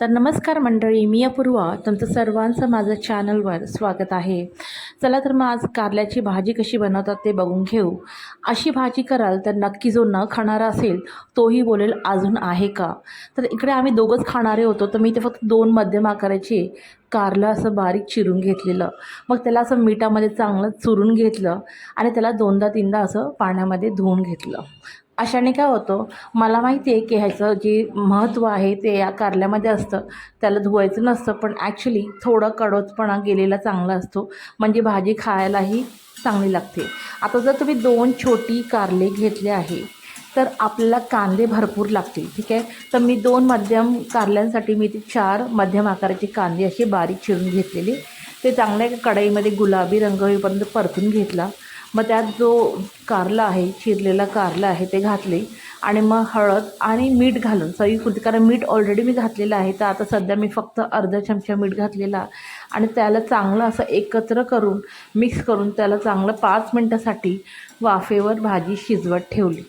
तर नमस्कार मंडळी मी अपूर्वा तुमचं सर्वांचं माझं चॅनलवर स्वागत आहे. चला तर मग आज कारल्याची भाजी कशी बनवतात ते बघून घेऊ. अशी भाजी कराल तर नक्की जो न खाणारा असेल तोही बोलेल अजून आहे का? तर इकडे आम्ही दोघंच खाणारे होतो तर मी ते फक्त दोन मध्यम आकाराचे कारलं असं बारीक चिरून घेतलेलं. मग त्याला असं मिठामध्ये चांगलं चुरून घेतलं आणि त्याला दोनदा तीनदा असं पाण्यामध्ये धुवून घेतलं. अशाने काय होतं? मला माहिती आहे की ह्याचं जे महत्त्व आहे ते या कारल्यामध्ये असतं. त्याला धुवायचं नसतं पण ॲक्च्युली थोडं कडवतपणा गेलेला चांगला असतो. म्हणजे भाजी खायलाही चांगली लागते. आता जर तुम्ही दोन छोटी कारले घेतले आहे तर आपल्याला कांदे भरपूर लागतील ठीक आहे? तर मी दोन मध्यम कारल्यांसाठी मी ती चार मध्यम आकाराचे कांदे असे बारीक चिरून घेतलेले. ते चांगल्या कढईमध्ये गुलाबी रंग होईपर्यंत परतून घेतला. मग त्यात जो कारला आहे चिरलेला कारला आहे ते घातले. आणि मग हळद आणि मीठ घालून चवीपुरती कारण मीठ ऑलरेडी मी घातलेलं आहे तर आता सध्या मी फक्त अर्धा चमचा मीठ घातलेला. आणि त्याला चांगलं असं एकत्र करून मिक्स करून त्याला चांगलं पाच मिनटासाठी वाफेवर भाजी शिजवत ठेवली.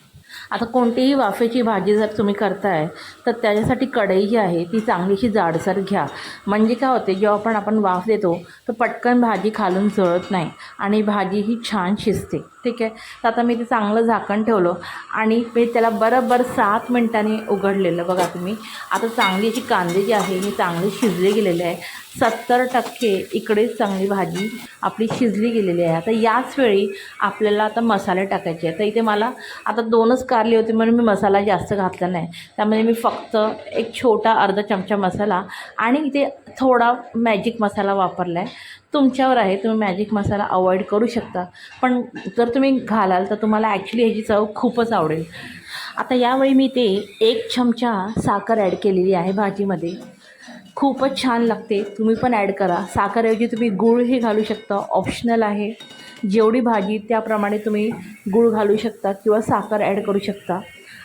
आता कोणतीही वाफेची भाजी जर तुम्ही करताय तर त्याच्यासाठी कढई जी आहे. ती चांगलीशी जाडसर घ्या. म्हणजे काय होते जेव्हा पण आपण वाफ देतो तर पटकन भाजी खालून जळत नाही आणि भाजी ही छान शिजते. ठीक आहे? तर आता मी ते चांगलं झाकण ठेवलं आणि मी त्याला बरोबर सात मिनटांनी उघडलेलं. बघा तुम्ही. आता चांगली अशी कांदे जी आहे ही चांगली शिजले गेलेले आहे. सत्तर टक्के इकडेच चांगली भाजी आपली शिजली गेलेली आहे. आता याच वेळी आपल्याला आता मसाले टाकायचे आहे तर इथे मला आता दोनच कारली होती म्हणून मी मसाला जास्त घातला नाही. त्यामध्ये मी फक्त एक छोटा अर्धा चमचा मसाला आणि इथे थोडा मॅजिक मसाला वापरला आहे तुमच्यावर आहे तुम्ही मॅजिक मसाला अवॉइड करू शकता. पण जर तुम्ही घालाल तर तुम्हाला ॲक्च्युली ह्याची चव खूपच आवडेल. आता यावेळी मी ते एक चमचा साखर ॲड केलेली आहे भाजीमध्ये. खूपच छान लागते. तुम्ही पण ॲड करा. साखरऐवजी तुम्ही गूळही घालू शकता. ऑप्शनल आहे. जेवढी भाजी त्याप्रमाणे तुम्ही गूळ घालू शकता किंवा साखर ॲड करू शकता.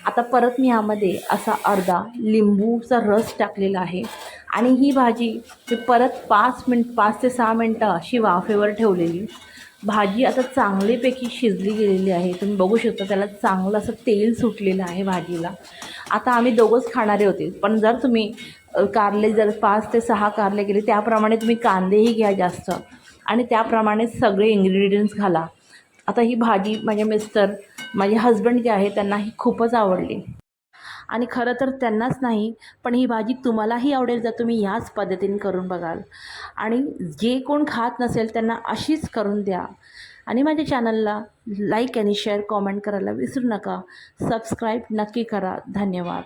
आता परत मी यामध्ये असा अर्धा लिंबूचा रस टाकलेला आहे. आणि ही भाजी मी परत पाच मिनट पाच ते सहा मिनटं अशी वाफेवर ठेवलेली. भाजी आता चांगलीपैकी शिजली गेलेली आहे. तुम्ही बघू शकता त्याला चांगलं असं तेल सुटलेलं आहे भाजीला. आता आम्ही दोघंच खाणारे होते. पण जर तुम्ही कारले जर पाच ते सहा कारले गेले त्याप्रमाणे तुम्ही कांदेही घ्या जास्त. आणि त्याप्रमाणे सगळे इन्ग्रेडियंट्स घाला. आता ही भाजी माझे मिस्टर माझे हस्बंड जे आहे त्यांना ही खूपच आवडली. आणि खरं तर त्यांनाच नाही पण ही भाजी तुम्हालाही आवडेल जर तुम्ही ह्याच पद्धतीने करून बघाल. आणि जे कोण खात नसेल त्यांना अशीच करून द्या. आणि माझ्या चॅनलला लाईक आणि शेअर कॉमेंट करायला विसरू नका. सबस्क्राईब नक्की करा. धन्यवाद.